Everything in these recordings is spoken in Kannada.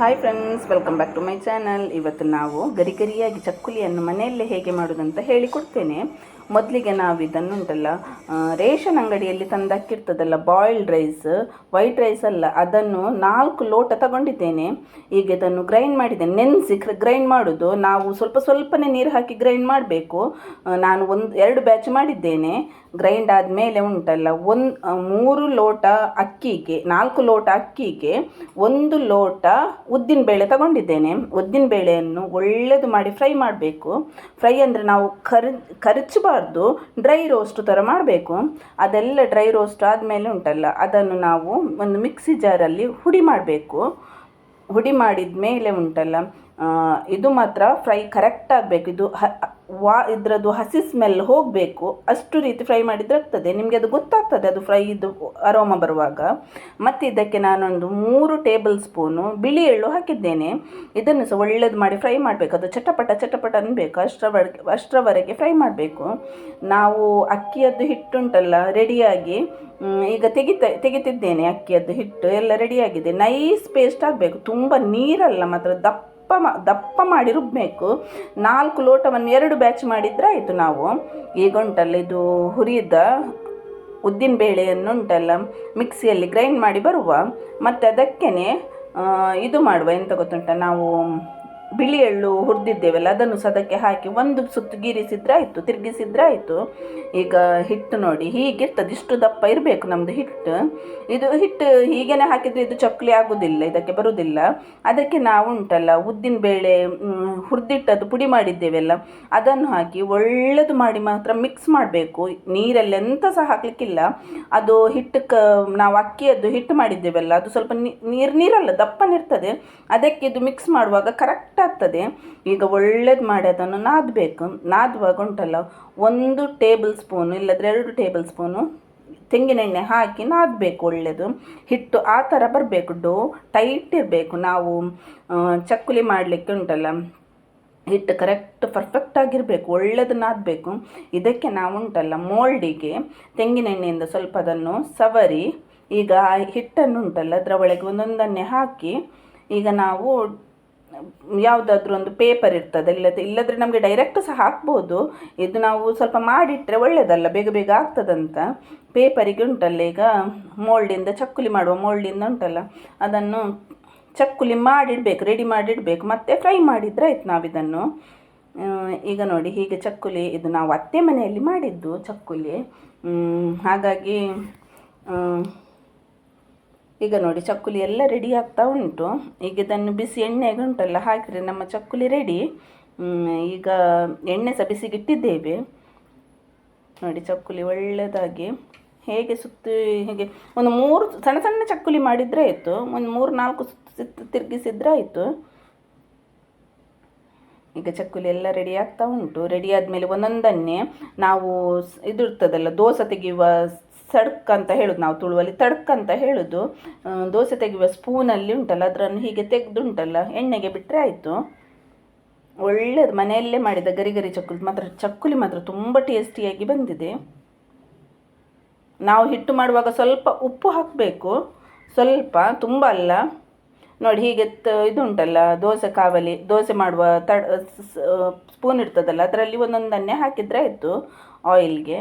Hi friends welcome back to my channel ಇವತ್ತು ನಾವು ಗರಿಗರಿಯಾಗಿ ಚಕ್ಕುಲಿಯನ್ನು ಮನೆಯಲ್ಲೇ ಹೇಗೆ ಮಾಡೋದಂತ ಹೇಳಿಕೊಡ್ತೇನೆ. ಮೊದಲಿಗೆ ನಾವು ಇದನ್ನು ಉಂಟಲ್ಲ ರೇಷನ್ ಅಂಗಡಿಯಲ್ಲಿ ತಂದಕ್ಕಿರ್ತದಲ್ಲ ಬಾಯ್ಲ್ಡ್ ರೈಸ್ ವೈಟ್ ರೈಸ್ ಅಲ್ಲ, ಅದನ್ನು ನಾಲ್ಕು ಲೋಟ ತಗೊಂಡಿದ್ದೇನೆ. ಈಗ ಇದನ್ನು ಗ್ರೈಂಡ್ ಮಾಡಿದ್ದೇನೆ. ನೆನೆಸಿ ಗ್ರೈಂಡ್ ಮಾಡೋದು. ನಾವು ಸ್ವಲ್ಪ ಸ್ವಲ್ಪನೇ ನೀರು ಹಾಕಿ ಗ್ರೈಂಡ್ ಮಾಡಬೇಕು. ನಾನು ಒಂದು, ಎರಡು ಬ್ಯಾಚ್ ಮಾಡಿದ್ದೇನೆ. ಗ್ರೈಂಡ್ ಆದಮೇಲೆ ಉಂಟಲ್ಲ, ಒಂದು ಮೂರು ಲೋಟ ಅಕ್ಕಿಗೆ, ನಾಲ್ಕು ಲೋಟ ಅಕ್ಕಿಗೆ ಒಂದು ಲೋಟ ಉದ್ದಿನ ಬೇಳೆ ತಗೊಂಡಿದ್ದೇನೆ. ಉದ್ದಿನ ಬೇಳೆಯನ್ನು ಒಳ್ಳೆಯದು ಮಾಡಿ ಫ್ರೈ ಮಾಡಬೇಕು. ಫ್ರೈ ಅಂದರೆ ನಾವು ಕರ್ ಕರಚಬಾರ್ದು ಡ್ರೈ ರೋಸ್ಟ್ ಥರ ಮಾಡಬೇಕು. ಅದೆಲ್ಲ ಡ್ರೈ ರೋಸ್ಟ್ ಆದಮೇಲೆ ಉಂಟಲ್ಲ, ಅದನ್ನು ನಾವು ಒಂದು ಮಿಕ್ಸಿ ಜಾರಲ್ಲಿ ಹುಡಿ ಮಾಡಬೇಕು. ಹುಡಿ ಮಾಡಿದ ಮೇಲೆ ಉಂಟಲ್ಲ ಇದು ಮಾತ್ರ ಫ್ರೈ ಕರೆಕ್ಟ್ ಆಗಬೇಕು. ಇದು ವಾ, ಇದರದ್ದು ಹಸಿ ಸ್ಮೆಲ್ ಹೋಗಬೇಕು. ಅಷ್ಟು ರೀತಿ ಫ್ರೈ ಮಾಡಿದರೆ ಆಗ್ತದೆ ನಿಮಗೆ ಅದು ಗೊತ್ತಾಗ್ತದೆ, ಅದು ಫ್ರೈ ಇದು ಅರೋಮ ಬರುವಾಗ. ಮತ್ತು ಇದಕ್ಕೆ ನಾನೊಂದು ಮೂರು ಟೇಬಲ್ ಸ್ಪೂನು ಬಿಳಿ ಎಳ್ಳು ಹಾಕಿದ್ದೇನೆ. ಇದನ್ನು ಸಹ ಒಳ್ಳೇದು ಮಾಡಿ ಫ್ರೈ ಮಾಡಬೇಕು. ಅದು ಚಟಪಟ ಚಟಪಟ ಅನ್ಬೇಕು. ಅಷ್ಟರವರೆಗೆ ಅಷ್ಟರವರೆಗೆ ಫ್ರೈ ಮಾಡಬೇಕು. ನಾವು ಅಕ್ಕಿಯದ್ದು ಹಿಟ್ಟುಂಟಲ್ಲ ರೆಡಿಯಾಗಿ ಈಗ ತೆಗಿತ, ತೆಗಿತಿದ್ದೇನೆ ಅಕ್ಕಿಯದ್ದು ಹಿಟ್ಟು. ಎಲ್ಲ ರೆಡಿಯಾಗಿದೆ ನೈಸ್ ಪೇಸ್ಟ್ ಆಗಬೇಕು. ತುಂಬ ನೀರಲ್ಲ, ಮಾತ್ರ ದಪ್ಪ ಮಾ, ದಪ್ಪ ಮಾಡಿ ರುಬ್ಬಬೇಕು ನಾಲ್ಕು ಲೋಟವನ್ನು ಎರಡು ಬ್ಯಾಚ್ ಮಾಡಿದ್ರೆ ಆಯಿತು ನಾವು. ಈಗ ಉಂಟಲ್ಲ ಇದು ಹುರಿದ ಉದ್ದಿನ ಬೇಳೆಯನ್ನುಂಟಲ್ಲ, ಮಿಕ್ಸಿಯಲ್ಲಿ ಗ್ರೈಂಡ್ ಮಾಡಿ ಬರುವ. ಮತ್ತು ಅದಕ್ಕೇ ಇದು ಮಾಡುವ. ಎಂತ ಗೊತ್ತುಂಟ? ನಾವು ಬಿಳಿ ಎಳ್ಳು ಹುರಿದಿದ್ದೇವಲ್ಲ ಅದನ್ನು ಸದಕ್ಕೆ ಹಾಕಿ ಒಂದು ಸುತ್ತು ಗೀರಿಸಿದ್ರೆ ಆಯಿತು, ತಿರುಗಿಸಿದ್ರೆ ಆಯಿತು. ಈಗ ಹಿಟ್ಟು ನೋಡಿ, ಹೀಗಿರ್ತದೆ, ಇಷ್ಟು ದಪ್ಪ ಇರಬೇಕು ನಮ್ಮದು ಹಿಟ್ಟು. ಇದು ಹಿಟ್ಟು ಹೀಗೇನೆ ಹಾಕಿದರೆ ಇದು ಚಕ್ಕಲಿ ಆಗೋದಿಲ್ಲ, ಇದಕ್ಕೆ ಬರುವುದಿಲ್ಲ ಅದಕ್ಕೆ ನಾವು ಉಂಟಲ್ಲ ಉದ್ದಿನ ಬೇಳೆ ಹುರಿದಿಟ್ಟದ್ದು ಪುಡಿ ಮಾಡಿದ್ದೇವೆಲ್ಲ, ಅದನ್ನು ಹಾಕಿ ಒಳ್ಳೆಯದು ಮಾಡಿ ಮಾತ್ರ ಮಿಕ್ಸ್ ಮಾಡಬೇಕು. ನೀರಲ್ಲಿ ಎಂತ ಸಹ ಹಾಕಲಿಕ್ಕಿಲ್ಲ. ಅದು ಹಿಟ್ಟಕ್ಕೆ, ನಾವು ಅಕ್ಕಿಯದ್ದು ಹಿಟ್ಟು ಮಾಡಿದ್ದೇವಲ್ಲ, ಅದು ಸ್ವಲ್ಪ ನೀರು, ನೀರಲ್ಲ, ದಪ್ಪನಿರ್ತದೆ. ಅದಕ್ಕೆ ಇದು ಮಿಕ್ಸ್ ಮಾಡುವಾಗ ಕರೆಕ್ಟ್ ಆಗ್ತದೆ ಈಗ ಒಳ್ಳೇದು ಮಾಡಿ ಅದನ್ನು ನಾದಬೇಕು. ನಾದುವಾಗ ಉಂಟಲ್ಲ, ಒಂದು ಟೇಬಲ್ ಸ್ಪೂನು ಇಲ್ಲದ್ರೆ ಎರಡು ಟೇಬಲ್ ಸ್ಪೂನು ತೆಂಗಿನೆಣ್ಣೆ ಹಾಕಿ ನಾದಬೇಕು ಒಳ್ಳೆಯದು ಹಿಟ್ಟು ಆ ಥರ ಬರಬೇಕು, ಡೋ ಟೈಟ್ ಇರಬೇಕು. ನಾವು ಚಕ್ಕುಲಿ ಮಾಡಲಿಕ್ಕೆ ಉಂಟಲ್ಲ, ಹಿಟ್ಟು ಕರೆಕ್ಟ್ ಪರ್ಫೆಕ್ಟ್ ಆಗಿರಬೇಕು. ಒಳ್ಳೆದು ನಾದಬೇಕು. ಇದಕ್ಕೆ ನಾವು ಉಂಟಲ್ಲ, ಮೋಲ್ಡಿಗೆ ತೆಂಗಿನೆಣ್ಣೆಯಿಂದ ಸ್ವಲ್ಪ ಅದನ್ನು ಸವರಿ, ಈಗ ಹಿಟ್ಟನ್ನು ಉಂಟಲ್ಲ ಅದರ ಒಳಗೆ ಒಂದೊಂದನ್ನೇ ಹಾಕಿ, ಈಗ ನಾವು ಯಾವುದಾದ್ರೂ ಒಂದು ಪೇಪರ್ ಇರ್ತದೆ, ಇಲ್ಲದ ಇಲ್ಲದ್ರೆ ನಮಗೆ ಡೈರೆಕ್ಟ್ ಸಹ ಹಾಕ್ಬೋದು. ಇದು ನಾವು ಸ್ವಲ್ಪ ಮಾಡಿಟ್ಟರೆ ಒಳ್ಳೆಯದಲ್ಲ ಬೇಗ ಬೇಗ ಆಗ್ತದಂತ. ಪೇಪರಿಗೆ ಉಂಟಲ್ಲ ಈಗ ಮೋಲ್ಡಿಂದ ಚಕ್ಕುಲಿ ಮಾಡುವ ಮೋಲ್ಡಿಂದ ಉಂಟಲ್ಲ, ಅದನ್ನು ಚಕ್ಕುಲಿ ಮಾಡಿಡಬೇಕು ರೆಡಿ ಮಾಡಿಡಬೇಕು, ಮತ್ತೆ ಫ್ರೈ ಮಾಡಿದರೆ ಆಯ್ತು ನಾವಿದನ್ನು. ಈಗ ನೋಡಿ, ಹೀಗೆ ಚಕ್ಕುಲಿ, ಇದು ನಾವು ಅತ್ತೆ ಮನೆಯಲ್ಲಿ ಮಾಡಿದ್ದು ಚಕ್ಕುಲಿ. ಹಾಗಾಗಿ ಈಗ ನೋಡಿ, ಚಕ್ಕುಲಿ ಎಲ್ಲ ರೆಡಿ ಆಗ್ತಾ ಉಂಟು. ಈಗ ಇದನ್ನು ಬಿಸಿ ಎಣ್ಣೆಗೆ ಉಂಟಲ್ಲ ಹಾಕಿದರೆ ನಮ್ಮ ಚಕ್ಕುಲಿ ರೆಡಿ ಈಗ ಎಣ್ಣೆ ಸಹ ಬಿಸಿಗಿಟ್ಟಿದ್ದೇವೆ ನೋಡಿ, ಚಕ್ಕುಲಿ ಒಳ್ಳೆಯದಾಗಿ ಹೇಗೆ ಸುತ್ತಿ, ಹೀಗೆ, ಒಂದು ಮೂರು ಸಣ್ಣ ಸಣ್ಣ ಚಕ್ಕುಲಿ ಮಾಡಿದರೆ ಆಯಿತು. ಒಂದು ಮೂರು ನಾಲ್ಕು ಸುತ್ತು ತಿರುಗಿಸಿದ್ರೆ ಆಯಿತು. ಈಗ ಚಕ್ಕುಲಿ ಎಲ್ಲ ರೆಡಿ ಆಗ್ತಾ ಉಂಟು. ರೆಡಿ ಆದಮೇಲೆ ಒಂದೊಂದನ್ನೇ ನಾವು ಇದು ದೋಸೆ ತೆಗೆಯುವ ಸಡ್ಕ್ ಅಂತ ಹೇಳೋದು, ನಾವು ತುಳುವಲ್ಲಿ ತಡ್ಕ್ ಅಂತ ಹೇಳೋದು ದೋಸೆ ತೆಗೆಯುವ ಸ್ಪೂನಲ್ಲಿ ಉಂಟಲ್ಲ ಅದನ್ನು ಹೀಗೆ ತೆಗೆದುಂಟಲ್ಲ, ಎಣ್ಣೆಗೆ ಬಿಟ್ಟರೆ ಆಯಿತು. ಒಳ್ಳೇದು, ಮನೆಯಲ್ಲೇ ಮಾಡಿದ ಗರಿ ಗರಿ ಚಕ್ಕುಲಿ ಮಾತ್ರ ಚಕ್ಕುಲಿ ಮಾತ್ರ ತುಂಬ ಟೇಸ್ಟಿಯಾಗಿ ಬಂದಿದೆ. ನಾವು ಹಿಟ್ಟು ಮಾಡುವಾಗ ಸ್ವಲ್ಪ ಉಪ್ಪು ಹಾಕಬೇಕು, ಸ್ವಲ್ಪ, ತುಂಬ ಅಲ್ಲ. ನೋಡಿ, ಹೀಗೆ ಇದು ಉಂಟಲ್ಲ ದೋಸೆ ಕಾವಲಿ, ದೋಸೆ ಮಾಡುವ ತಡ ಸ್ಪೂನ್ ಇರ್ತದಲ್ಲ, ಅದರಲ್ಲಿ ಒಂದೊಂದನ್ನೇ ಹಾಕಿದರೆ ಆಯಿತು ಆಯಿಲ್ಗೆ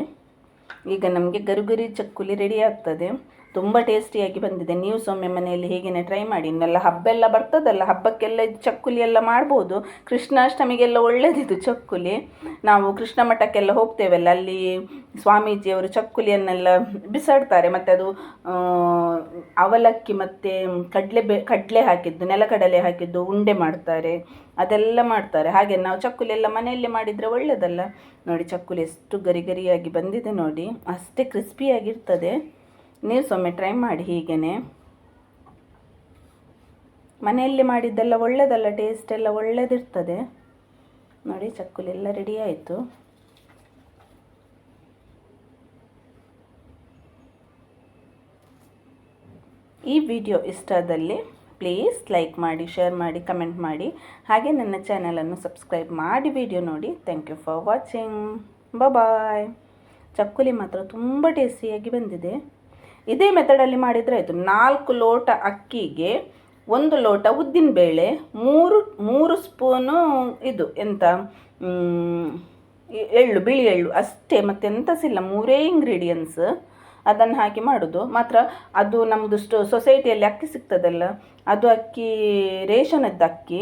ಈಗ ನಮಗೆ ಗರುಗರಿ ಚಕ್ಕುಲಿ ರೆಡಿ ಆಗ್ತದೆ. ತುಂಬ ಟೇಸ್ಟಿಯಾಗಿ ಬಂದಿದೆ. ನೀವು ಸೊಮ್ಮೆ ಮನೆಯಲ್ಲಿ ಹೀಗೇನೆ ಟ್ರೈ ಮಾಡಿ. ಇನ್ನೆಲ್ಲ ಹಬ್ಬ ಎಲ್ಲ ಬರ್ತದಲ್ಲ, ಹಬ್ಬಕ್ಕೆಲ್ಲ ಚಕ್ಕುಲಿ ಎಲ್ಲ ಮಾಡ್ಬೋದು. ಕೃಷ್ಣಾಷ್ಟಮಿಗೆಲ್ಲ ಒಳ್ಳೆಯದಿದು ಚಕ್ಕುಲಿ. ನಾವು ಕೃಷ್ಣ ಮಠಕ್ಕೆಲ್ಲ ಹೋಗ್ತೇವಲ್ಲ, ಅಲ್ಲಿ ಸ್ವಾಮೀಜಿಯವರು ಚಕ್ಕುಲಿಯನ್ನೆಲ್ಲ ಬಿಸಾಡ್ತಾರೆ, ಮತ್ತು ಅದು ಅವಲಕ್ಕಿ ಮತ್ತು ಕಡಲೆ ಬೆ, ಕಡಲೆ ಹಾಕಿದ್ದು ನೆಲಕಡಲೆ ಹಾಕಿದ್ದು, ಉಂಡೆ ಮಾಡ್ತಾರೆ, ಅದೆಲ್ಲ ಮಾಡ್ತಾರೆ. ಹಾಗೆ ನಾವು ಚಕ್ಕುಲಿ ಎಲ್ಲ ಮನೆಯಲ್ಲೇ ಮಾಡಿದರೆ ಒಳ್ಳೆಯದಲ್ಲ ನೋಡಿ, ಚಕ್ಕುಲಿ ಎಷ್ಟು ಗರಿ ಗರಿಯಾಗಿ ಬಂದಿದೆ ನೋಡಿ. ಅಷ್ಟೇ ಕ್ರಿಸ್ಪಿಯಾಗಿರ್ತದೆ. ನೀವು ಸೊಮ್ಮೆ ಟ್ರೈ ಮಾಡಿ ಹೀಗೇನೆ. ಮನೆಯಲ್ಲಿ ಮಾಡಿದ್ದೆಲ್ಲ ಒಳ್ಳೆಯದಲ್ಲ ಟೇಸ್ಟ್ ಎಲ್ಲ ಒಳ್ಳೆಯದಿರ್ತದೆ ನೋಡಿ, ಚಕ್ಕುಲಿ ಎಲ್ಲ ರೆಡಿ ಆಯಿತು. ಈ ವಿಡಿಯೋ ಇಷ್ಟದಲ್ಲಿ ಪ್ಲೀಸ್ ಲೈಕ್ ಮಾಡಿ, ಶೇರ್ ಮಾಡಿ, ಕಮೆಂಟ್ ಮಾಡಿ. ಹಾಗೆ ನನ್ನ ಚಾನಲನ್ನು ಸಬ್ಸ್ಕ್ರೈಬ್ ಮಾಡಿ ವಿಡಿಯೋ ನೋಡಿ. Thank you for watching bye ಚಕ್ಕುಲಿ ಮಾತ್ರ ತುಂಬ ಟೇಸ್ಟಿಯಾಗಿ ಬಂದಿದೆ. ಇದೇ ಮೆಥಡಲ್ಲಿ ಮಾಡಿದರೆ ಆಯಿತು. ನಾಲ್ಕು ಲೋಟ ಅಕ್ಕಿಗೆ ಒಂದು ಲೋಟ ಉದ್ದಿನ ಬೇಳೆ ಮೂರು ಮೂರು ಸ್ಪೂನು ಇದು ಎಂತ ಎಳ್ಳು, ಬಿಳಿ ಎಳ್ಳು ಅಷ್ಟೇ, ಮತ್ತೆಂತ ಇಲ್ಲ ಮೂರೇ ಇಂಗ್ರೀಡಿಯೆಂಟ್ಸ್ ಅದನ್ನು ಹಾಕಿ ಮಾಡೋದು. ಮಾತ್ರ ಅದು ನಮ್ಮದು ಸ್ಟೊ ಸೊಸೈಟಿಯಲ್ಲಿ ಅಕ್ಕಿ ಸಿಗ್ತದಲ್ಲ ಅದು ಅಕ್ಕಿ ರೇಷನದ್ದು ಅಕ್ಕಿ.